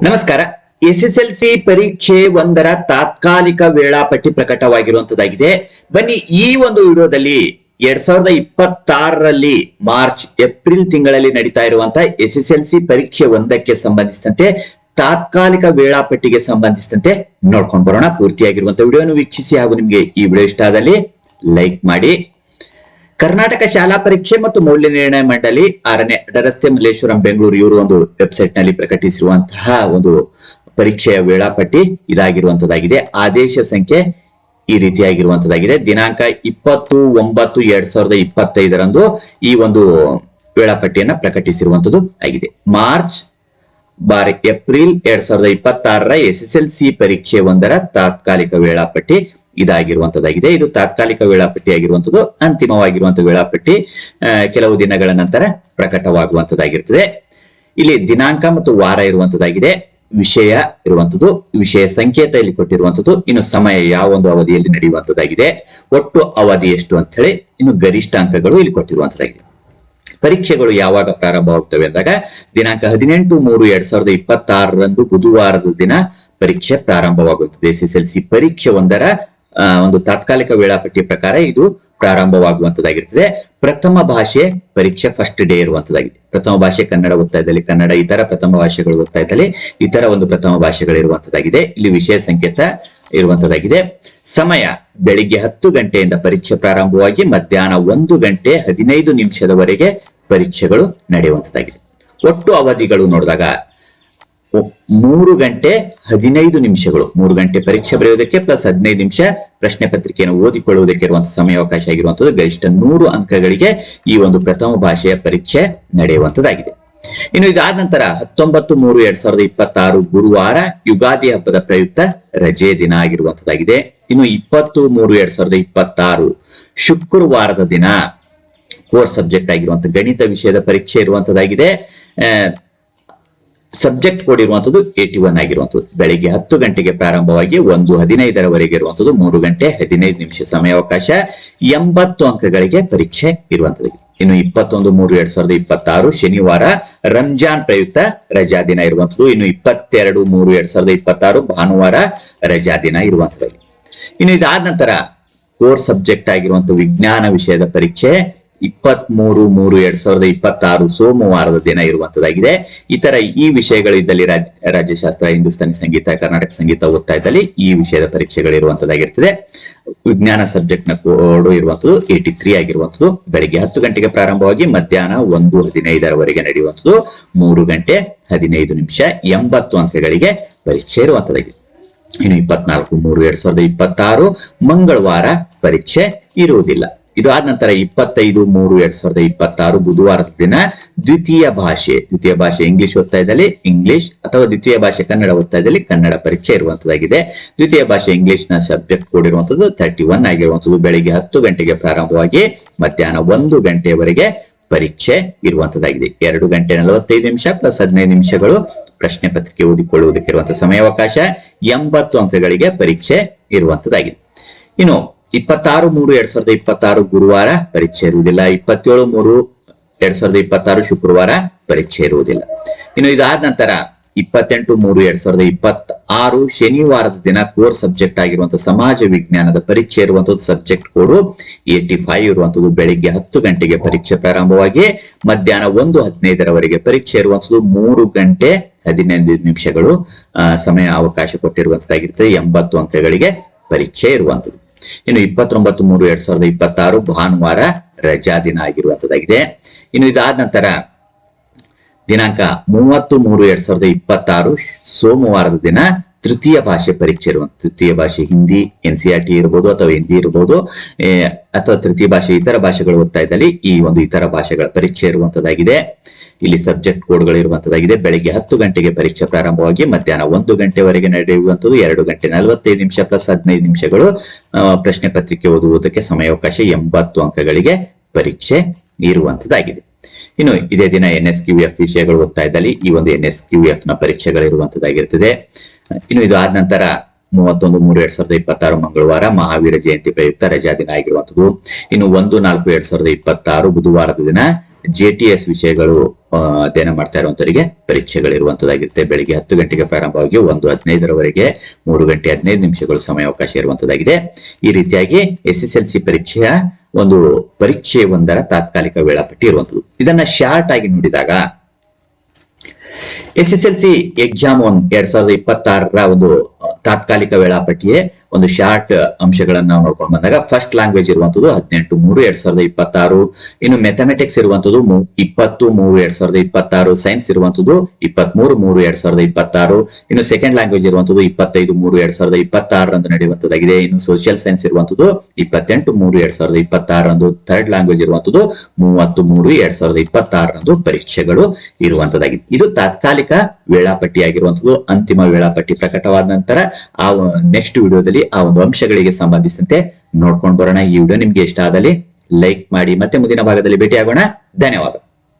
ನಮಸ್ಕಾರ. S S L C ಪರೀಕ್ಷೆ ಒಂದರ ತಾತ್ಕಾಲಿಕ ವೇಳಾಪಟ್ಟಿ ಪ್ರಕಟವಾಗಿರುವಂತದ್ದಾಗಿದೆ ಬನ್ನಿ ಈ ಒಂದು ವಿಡಿಯೋದಲ್ಲಿ ಎರಡ್ ಸಾವಿರದ ಇಪ್ಪತ್ತಾರರಲ್ಲಿ ಮಾರ್ಚ್, ಏಪ್ರಿಲ್ ತಿಂಗಳಲ್ಲಿ ನಡೀತಾ ಇರುವಂತಹ ಎಸ್ ಎಸ್ ಎಲ್ ಸಿ ಪರೀಕ್ಷೆ ಒಂದಕ್ಕೆ ಸಂಬಂಧಿಸಿದಂತೆ ತಾತ್ಕಾಲಿಕ ವೇಳಾಪಟ್ಟಿಗೆ ಸಂಬಂಧಿಸಿದಂತೆ ನೋಡ್ಕೊಂಡು ಬರೋಣ. ಪೂರ್ತಿಯಾಗಿರುವಂತಹ ವಿಡಿಯೋನು ವೀಕ್ಷಿಸಿ ಹಾಗೂ ನಿಮ್ಗೆ ಈ ವಿಡಿಯೋ ಇಷ್ಟ ಆದಲ್ಲಿ ಲೈಕ್ ಮಾಡಿ ಕರ್ನಾಟಕ ಶಾಲಾ ಪರೀಕ್ಷೆ ಮತ್ತು ಮೌಲ್ಯ ನಿರ್ಣಯ ಮಂಡಳಿ ಆರನೇ ಅಡರಸ್ತೆ ಮಲ್ಲೇಶ್ವರಂ ಬೆಂಗಳೂರು, ಇವರು ಒಂದು ವೆಬ್ಸೈಟ್ನಲ್ಲಿ ಪ್ರಕಟಿಸಿರುವಂತಹ ಒಂದು ಪರೀಕ್ಷೆಯ ವೇಳಾಪಟ್ಟಿ ಇದಾಗಿರುವಂತದ್ದಾಗಿದೆ. ಆದೇಶ ಸಂಖ್ಯೆ ಈ ರೀತಿಯಾಗಿರುವಂತದ್ದಾಗಿದೆ. ದಿನಾಂಕ ಇಪ್ಪತ್ತು ಒಂಬತ್ತು ಎರಡ್ ಸಾವಿರದ ಇಪ್ಪತ್ತೈದರಂದು ಈ ಒಂದು ವೇಳಾಪಟ್ಟಿಯನ್ನ ಪ್ರಕಟಿಸಿರುವಂತದ್ದು ಆಗಿದೆ. ಮಾರ್ಚ್ ಬಾರ್ ಏಪ್ರಿಲ್ ಎರಡ್ ಸಾವಿರದ ಇಪ್ಪತ್ತಾರರ ಎಸ್ ಎಸ್ ಎಲ್ ಸಿ ಪರೀಕ್ಷೆ ಒಂದರ ತಾತ್ಕಾಲಿಕ ವೇಳಾಪಟ್ಟಿ ಇದಾಗಿರುವಂತದ್ದಾಗಿದೆ. ಇದು ತಾತ್ಕಾಲಿಕ ವೇಳಾಪಟ್ಟಿ ಆಗಿರುವಂತದ್ದು ಅಂತಿಮವಾಗಿರುವಂತಹ ವೇಳಾಪಟ್ಟಿ ಕೆಲವು ದಿನಗಳ ನಂತರ ಪ್ರಕಟವಾಗುವಂತದ್ದಾಗಿರ್ತದೆ ಇಲ್ಲಿ ದಿನಾಂಕ ಮತ್ತು ವಾರ ಇರುವಂತದ್ದಾಗಿದೆ. ವಿಷಯ ಇರುವಂತದ್ದು, ವಿಷಯ ಸಂಕೇತ ಇಲ್ಲಿ ಕೊಟ್ಟಿರುವಂತದ್ದು, ಇನ್ನು ಸಮಯ ಯಾವ ಒಂದು ಅವಧಿಯಲ್ಲಿ ನಡೆಯುವಂತದ್ದಾಗಿದೆ. ಒಟ್ಟು ಅವಧಿ ಎಷ್ಟು ಅಂತ ಹೇಳಿ ಇನ್ನು ಗರಿಷ್ಠ ಅಂಕಗಳು ಇಲ್ಲಿ ಕೊಟ್ಟಿರುವಂತದ್ದಾಗಿದೆ. ಪರೀಕ್ಷೆಗಳು ಯಾವಾಗ ಪ್ರಾರಂಭವಾಗುತ್ತವೆ ಅಂದಾಗ ದಿನಾಂಕ ಹದಿನೆಂಟು ಮೂರು ಎರಡ್ ಸಾವಿರದ ಇಪ್ಪತ್ತಾರರಂದು ಬುಧವಾರದ ದಿನ ಪರೀಕ್ಷೆ ಪ್ರಾರಂಭವಾಗುತ್ತದೆ. ಎಸ್ ಎಸ್ ಪರೀಕ್ಷೆ ಒಂದರ ಒಂದು ತಾತ್ಕಾಲಿಕ ವೇಳಾಪಟ್ಟಿ ಪ್ರಕಾರ ಇದು ಪ್ರಾರಂಭವಾಗುವಂತದ್ದಾಗಿರ್ತದೆ. ಪ್ರಥಮ ಭಾಷೆ ಪರೀಕ್ಷೆ ಫಸ್ಟ್ ಡೇ ಇರುವಂತದ್ದಾಗಿದೆ. ಪ್ರಥಮ ಭಾಷೆ ಕನ್ನಡ ಓದ್ತಾ ಇದ್ದಲ್ಲಿ, ಕನ್ನಡ ಇತರ ಪ್ರಥಮ ಭಾಷೆಗಳು ಓದ್ತಾ ಇದ್ದಲ್ಲಿ ಇತರ ಒಂದು ಪ್ರಥಮ ಭಾಷೆಗಳು ಇರುವಂತದ್ದಾಗಿದೆ. ಇಲ್ಲಿ ವಿಷಯ ಸಂಕೇತ ಇರುವಂತದ್ದಾಗಿದೆ. ಸಮಯ, ಬೆಳಿಗ್ಗೆ ಹತ್ತು ಗಂಟೆಯಿಂದ ಪರೀಕ್ಷೆ ಪ್ರಾರಂಭವಾಗಿ ಮಧ್ಯಾಹ್ನ ಒಂದು ಗಂಟೆ ಹದಿನೈದು ನಿಮಿಷದವರೆಗೆ ಪರೀಕ್ಷೆಗಳು ನಡೆಯುವಂತದ್ದಾಗಿದೆ. ಒಟ್ಟು ಅವಧಿಗಳು ನೋಡಿದಾಗ ಮೂರು ಗಂಟೆ ಹದಿನೈದು ನಿಮಿಷಗಳು. ಮೂರು ಗಂಟೆ ಪರೀಕ್ಷೆ ಬರೆಯೋದಕ್ಕೆ ಪ್ಲಸ್ ಹದಿನೈದು ನಿಮಿಷ ಪ್ರಶ್ನೆ ಪತ್ರಿಕೆಯನ್ನು ಓದಿಕೊಳ್ಳುವುದಕ್ಕೆ ಇರುವಂತಹ ಸಮಯಾವಕಾಶ ಆಗಿರುವಂತದ್ದು ಗರಿಷ್ಠ ನೂರು ಅಂಕಗಳಿಗೆ ಈ ಒಂದು ಪ್ರಥಮ ಭಾಷೆಯ ಪರೀಕ್ಷೆ ನಡೆಯುವಂತದ್ದಾಗಿದೆ ಇನ್ನು ಇದಾದ ನಂತರ ಹತ್ತೊಂಬತ್ತು ಮೂರು ಎರಡ್ ಸಾವಿರದ ಇಪ್ಪತ್ತಾರು ಗುರುವಾರ ಯುಗಾದಿ ಹಬ್ಬದ ಪ್ರಯುಕ್ತ ರಜೆ ದಿನ ಆಗಿರುವಂತದ್ದಾಗಿದೆ ಇನ್ನು ಇಪ್ಪತ್ತು ಮೂರು ಎರಡ್ ಸಾವಿರದ ಇಪ್ಪತ್ತಾರು ಶುಕ್ರವಾರದ ದಿನ ಕೋರ್ ಸಬ್ಜೆಕ್ಟ್ ಆಗಿರುವಂತಹ ಗಣಿತ ವಿಷಯದ ಪರೀಕ್ಷೆ ಇರುವಂತದ್ದಾಗಿದೆ ಸಬ್ಜೆಕ್ಟ್ ಕೊಡಿರುವಂತದ್ದು ಏಟಿ ಒನ್ ಆಗಿರುವಂತದ್ದು. ಬೆಳಿಗ್ಗೆ ಹತ್ತು ಗಂಟೆಗೆ ಪ್ರಾರಂಭವಾಗಿ ಒಂದು ಹದಿನೈದರವರೆಗೆ ಇರುವಂತದ್ದು. ಮೂರು ಗಂಟೆ ಹದಿನೈದು ನಿಮಿಷ ಸಮಯಾವಕಾಶ ಎಂಬತ್ತು ಅಂಕಗಳಿಗೆ ಪರೀಕ್ಷೆ ಇರುವಂತದ್ದು. ಇನ್ನು ಇಪ್ಪತ್ತೊಂದು ಮೂರು ಎರಡ್ ಸಾವಿರದ ಇಪ್ಪತ್ತಾರು ಶನಿವಾರ ರಂಜಾನ್ ಪ್ರಯುಕ್ತ ರಜಾ ದಿನ ಇರುವಂತದ್ದು. ಇನ್ನು ಇಪ್ಪತ್ತೆರಡು ಮೂರು ಎರಡ್ ಸಾವಿರದ ಇಪ್ಪತ್ತಾರು ಭಾನುವಾರ ರಜಾ ದಿನ ಇರುವಂತದ್ದು. ಇನ್ನು ಇದಾದ ನಂತರ ಕೋರ್ ಸಬ್ಜೆಕ್ಟ್ ಆಗಿರುವಂತಹ ವಿಜ್ಞಾನ ವಿಷಯದ ಪರೀಕ್ಷೆ. ಇಪ್ಪತ್ತ್ ಮೂರು, ಎರಡ್ ಸಾವಿರದ ಇಪ್ಪತ್ತಾರು ಸೋಮವಾರದ ದಿನ ಇರುವಂತದ್ದಾಗಿದೆ. ಇತರ ಈ ವಿಷಯಗಳಿದ್ದಲ್ಲಿ ರಾಜ್- ರಾಜ್ಯಶಾಸ್ತ್ರ, ಹಿಂದೂಸ್ತಾನಿ ಸಂಗೀತ, ಕರ್ನಾಟಕ ಸಂಗೀತ ಓದ್ತಾ ಇದ್ದಲ್ಲಿ ಈ ವಿಷಯದ ಪರೀಕ್ಷೆಗಳು ಇರುವಂತದ್ದಾಗಿರ್ತದೆ. ವಿಜ್ಞಾನ ಸಬ್ಜೆಕ್ಟ್ನ ಕೋಡ್ ಇರುವಂತದ್ದು ಏಟಿ ತ್ರೀ ಆಗಿರುವಂತದ್ದು. ಬೆಳಿಗ್ಗೆ ಹತ್ತು ಗಂಟೆಗೆ ಪ್ರಾರಂಭವಾಗಿ ಮಧ್ಯಾಹ್ನ ಒಂದು ಹದಿನೈದರವರೆಗೆ ನಡೆಯುವಂತದ್ದು. ಮೂರು ಗಂಟೆ ಹದಿನೈದು ನಿಮಿಷ ಎಂಬತ್ತು ಅಂಕಗಳಿಗೆ ಪರೀಕ್ಷೆ ಇರುವಂತದ್ದಾಗಿದೆ. ಇನ್ನು ಇಪ್ಪತ್ನಾಲ್ಕು, ಮೂರು, ಎರಡ್ ಸಾವಿರದ ಇಪ್ಪತ್ತಾರು ಮಂಗಳವಾರ ಪರೀಕ್ಷೆ ಇರುವುದಿಲ್ಲ. ಇದು ಆದ ನಂತರ ಇಪ್ಪತ್ತೈದು ಮೂರು ಎರಡ್ ಸಾವಿರದ ಇಪ್ಪತ್ತಾರು ಬುಧವಾರದ ದಿನ ದ್ವಿತೀಯ ಭಾಷೆ ದ್ವಿತೀಯ ಭಾಷೆ ಇಂಗ್ಲಿಷ್ ಓದ್ತಾ ಇಂಗ್ಲಿಷ್ ಅಥವಾ ದ್ವಿತೀಯ ಭಾಷೆ ಕನ್ನಡ ಓದ್ತಾ ಕನ್ನಡ ಪರೀಕ್ಷೆ ಇರುವಂತದ್ದಾಗಿದೆ. ದ್ವಿತೀಯ ಭಾಷೆ ಇಂಗ್ಲಿಷ್ನ ಸಬ್ಜೆಕ್ಟ್ ಕೋಡ್ ಇರುವಂತದ್ದು ತರ್ಟಿ ಒನ್ ಆಗಿರುವಂತದ್ದು. ಬೆಳಿಗ್ಗೆ ಹತ್ತು ಗಂಟೆಗೆ ಪ್ರಾರಂಭವಾಗಿ ಮಧ್ಯಾಹ್ನ ಒಂದು ಗಂಟೆಯವರೆಗೆ ಪರೀಕ್ಷೆ ಇರುವಂತದ್ದಾಗಿದೆ. ಎರಡು ಗಂಟೆ ನಲವತ್ತೈದು ನಿಮಿಷ ಪ್ಲಸ್ ಹದಿನೈದು ನಿಮಿಷಗಳು ಪ್ರಶ್ನೆ ಪತ್ರಿಕೆ ಓದಿಕೊಳ್ಳುವುದಕ್ಕೆ ಇರುವಂತಹ ಸಮಯಾವಕಾಶ. ಎಂಬತ್ತು ಅಂಕಗಳಿಗೆ ಪರೀಕ್ಷೆ ಇರುವಂತದ್ದಾಗಿದೆ. ಇನ್ನು ಇಪ್ಪತ್ತಾರು ಮೂರು ಎರಡ್ ಸಾವಿರದ ಇಪ್ಪತ್ತಾರು ಗುರುವಾರ ಪರೀಕ್ಷೆ ಇರುವುದಿಲ್ಲ. ಇಪ್ಪತ್ತೇಳು ಮೂರು ಎರಡ್ ಸಾವಿರದ ಇಪ್ಪತ್ತಾರು ಶುಕ್ರವಾರ ಪರೀಕ್ಷೆ ಇರುವುದಿಲ್ಲ. ಇನ್ನು ಇದಾದ ನಂತರ ಇಪ್ಪತ್ತೆಂಟು ಮೂರು ಎರಡ್ ಸಾವಿರದ ಇಪ್ಪತ್ತ ಆರು ಶನಿವಾರದ ದಿನ ಕೋರ್ ಸಬ್ಜೆಕ್ಟ್ ಆಗಿರುವಂತಹ ಸಮಾಜ ವಿಜ್ಞಾನದ ಪರೀಕ್ಷೆ ಇರುವಂತದ್ದು ಸಬ್ಜೆಕ್ಟ್ ಕೋಡು. ಏಟಿ ಫೈವ್ ಇರುವಂತದ್ದು ಬೆಳಿಗ್ಗೆ ಹತ್ತು ಗಂಟೆಗೆ ಪರೀಕ್ಷೆ ಪ್ರಾರಂಭವಾಗಿ ಮಧ್ಯಾಹ್ನ ಒಂದು ಹದಿನೈದರವರೆಗೆ ಪರೀಕ್ಷೆ ಇರುವಂತದ್ದು ಮೂರು ಗಂಟೆ ಹದಿನೈದು ನಿಮಿಷಗಳು ಸಮಯ ಅವಕಾಶ ಕೊಟ್ಟಿರುವಂತದ್ದಾಗಿರ್ತದೆ ಎಂಬತ್ತು ಅಂಕಗಳಿಗೆ ಪರೀಕ್ಷೆ ಇರುವಂತದ್ದು ಇನ್ನು ಇಪ್ಪತ್ತೊಂಬತ್ತು ಮೂರು ಎರಡ್ ಸಾವಿರದ ಇಪ್ಪತ್ತಾರು ಭಾನುವಾರ ರಜಾ ದಿನ ಆಗಿರುವಂತದ್ದಾಗಿದೆ. ಇನ್ನು ಇದಾದ ನಂತರ ದಿನಾಂಕ ಮೂವತ್ತು ಮೂರು ಎರಡ್ ಸಾವಿರದ ಇಪ್ಪತ್ತಾರು ಸೋಮವಾರದ ದಿನ ತೃತೀಯ ಭಾಷೆ ಪರೀಕ್ಷೆ ಇರುವಂತ ತೃತೀಯ ಭಾಷೆ Hindi, N C R T ಇರ್ಬೋದು ಅಥವಾ ಹಿಂದಿ ಇರ್ಬೋದು ಅಥವಾ ತೃತೀಯ ಭಾಷೆ ಇತರ ಭಾಷೆಗಳು ಓದ್ತಾ ಇದ್ದಲ್ಲಿ ಈ ಒಂದು ಇತರ ಭಾಷೆಗಳ ಪರೀಕ್ಷೆ ಇರುವಂತದ್ದಾಗಿದೆ. ಇಲ್ಲಿ ಸಬ್ಜೆಕ್ಟ್ ಕೋಡ್ಗಳು ಇರುವಂತದಾಗಿದೆ ಬೆಳಿಗ್ಗೆ ಹತ್ತು ಗಂಟೆಗೆ ಪರೀಕ್ಷೆ ಪ್ರಾರಂಭವಾಗಿ ಮಧ್ಯಾಹ್ನ ಒಂದು ಗಂಟೆವರೆಗೆ ನಡೆಯುವಂತದ್ದು ಎರಡು ಗಂಟೆ ನಲವತ್ತೈದು ನಿಮಿಷ ಪ್ಲಸ್ ಹದಿನೈದು ನಿಮಿಷಗಳು ಪ್ರಶ್ನೆ ಪತ್ರಿಕೆ ಓದುವುದಕ್ಕೆ ಸಮಯಾವಕಾಶ ಎಂಬತ್ತು ಅಂಕಗಳಿಗೆ ಪರೀಕ್ಷೆ ಇರುವಂತದ್ದಾಗಿದೆ. ಇನ್ನು ಇದೇ ದಿನ ಎನ್ ಎಸ್ ಕ್ಯೂ ಎಫ್ ವಿಷಯಗಳು ಓದ್ತಾ ಇದ್ದಲ್ಲಿ ಈ ಒಂದು ಎನ್ ಎಸ್ ಕ್ಯೂ ಎಫ್ನ ಪರೀಕ್ಷೆಗಳು ಇರುವಂತದ್ದಾಗಿರ್ತದೆ ಇನ್ನು ಇದು ಆದ ನಂತರ ಮೂವತ್ತೊಂದು, ಮೂರು, ಎರಡ್ ಸಾವಿರದ ಇಪ್ಪತ್ತಾರು ಮಂಗಳವಾರ ಮಹಾವೀರ ಜಯಂತಿ ಪ್ರಯುಕ್ತ ರಜಾ ದಿನ ಆಗಿರುವಂತದ್ದು ಇನ್ನು ಒಂದು, ನಾಲ್ಕು, ಎರಡ್ ಸಾವಿರದ ಇಪ್ಪತ್ತಾರು ಬುಧವಾರದ ದಿನ ಜೆ ಟಿ ಎಸ್ ವಿಷಯಗಳು ಅಧ್ಯಯನ ಮಾಡ್ತಾ ಇರುವಂತವರಿಗೆ ಪರೀಕ್ಷೆಗಳಿರುವಂತದ್ದಾಗಿರುತ್ತೆ ಬೆಳಿಗ್ಗೆ ಹತ್ತು ಗಂಟೆಗೆ ಪ್ರಾರಂಭವಾಗಿ ಒಂದು ಹದಿನೈದರವರೆಗೆ ಮೂರು ಗಂಟೆ ಹದಿನೈದು ನಿಮಿಷಗಳು ಸಮಯಾವಕಾಶ ಇರುವಂತದ್ದಾಗಿದೆ. ಈ ರೀತಿಯಾಗಿ ಎಸ್ ಎಸ್ ಎಲ್ ಸಿ ಪರೀಕ್ಷೆಯ ಒಂದು ಪರೀಕ್ಷೆ ಒಂದರ ತಾತ್ಕಾಲಿಕ ವೇಳಾಪಟ್ಟಿ ಇರುವಂತದ್ದು. ಇದನ್ನ ಶಾರ್ಟ್ ಆಗಿ ನೋಡಿದಾಗ, S S L C exam one ಎರಡ್ ಸಾವಿರದ ಇಪ್ಪತ್ತಾರರ ಒಂದು ತಾತ್ಕಾಲಿಕ ವೇಳಾಪಟ್ಟಿಯೇ ಒಂದು ಶಾರ್ಟ್ ಅಂಶಗಳನ್ನ ನಾವು ನೋಡ್ಕೊಂಡು ಬಂದಾಗ ಫಸ್ಟ್ ಲ್ಯಾಂಗ್ವೇಜ್ ಇರುವಂತದ್ದು ಹದಿನೆಂಟು ಮೂರು ಎರಡ್ ಸಾವಿರದ ಇಪ್ಪತ್ತಾರು. ಇನ್ನು ಮೆಥಮೆಟಿಕ್ಸ್ ಇರುವಂತದ್ದು ಇಪ್ಪತ್ತು ಮೂರು ಎರಡ್ ಸಾವಿರದ ಇಪ್ಪತ್ತಾರು. ಸೈನ್ಸ್ ಇರುವಂತದ್ದು ಇಪ್ಪತ್ಮೂರು ಮೂರು ಎರಡ್ ಸಾವಿರದ ಇಪ್ಪತ್ತಾರು. ಇನ್ನು ಸೆಕೆಂಡ್ ಲ್ಯಾಂಗ್ವೇಜ್ ಇರುವಂತದ್ದು ಇಪ್ಪತ್ತೈದು ಮೂರು ಎರಡ್ ಸಾವಿರದ ಇಪ್ಪತ್ತಾರರಂದು ನಡೆಯುವಂತದ್ದಾಗಿದೆ. ಇನ್ನು ಸೋಷಿಯಲ್ ಸೈನ್ಸ್ ಇರುವಂತದ್ದು ಇಪ್ಪತ್ತೆಂಟು ಮೂರು ಎರಡ್ ಸಾವಿರದ ಇಪ್ಪತ್ತಾರರಂದು ಥರ್ಡ್ ಲ್ಯಾಂಗ್ವೇಜ್ ಇರುವಂತದ್ದು ಮೂವತ್ತು ಮೂರು ಎರಡ್ ಸಾವಿರದ ಇಪ್ಪತ್ತಾರರಂದು ಪರೀಕ್ಷೆಗಳು ಇರುವಂತದ್ದಾಗಿದೆ ಇದು ತಾತ್ಕಾಲಿಕ ವೇಳಾಪಟ್ಟಿ ಆಗಿರುವಂತದ್ದು ಅಂತಿಮ ವೇಳಾಪಟ್ಟಿ ಪ್ರಕಟವಾದ ನಂತರ ಆ ನೆಕ್ಸ್ಟ್ ವಿಡಿಯೋದಲ್ಲಿ ಆ ಒಂದು ಅಂಶಗಳಿಗೆ ಸಂಬಂಧಿಸಿದಂತೆ ನೋಡ್ಕೊಂಡು ಬರೋಣ. ಈ ವಿಡಿಯೋ ನಿಮ್ಗೆ ಇಷ್ಟ ಆದಲ್ಲಿ ಲೈಕ್ ಮಾಡಿ ಮತ್ತೆ ಮುಂದಿನ ಭಾಗದಲ್ಲಿ ಭೇಟಿಯಾಗೋಣ. ಧನ್ಯವಾದ.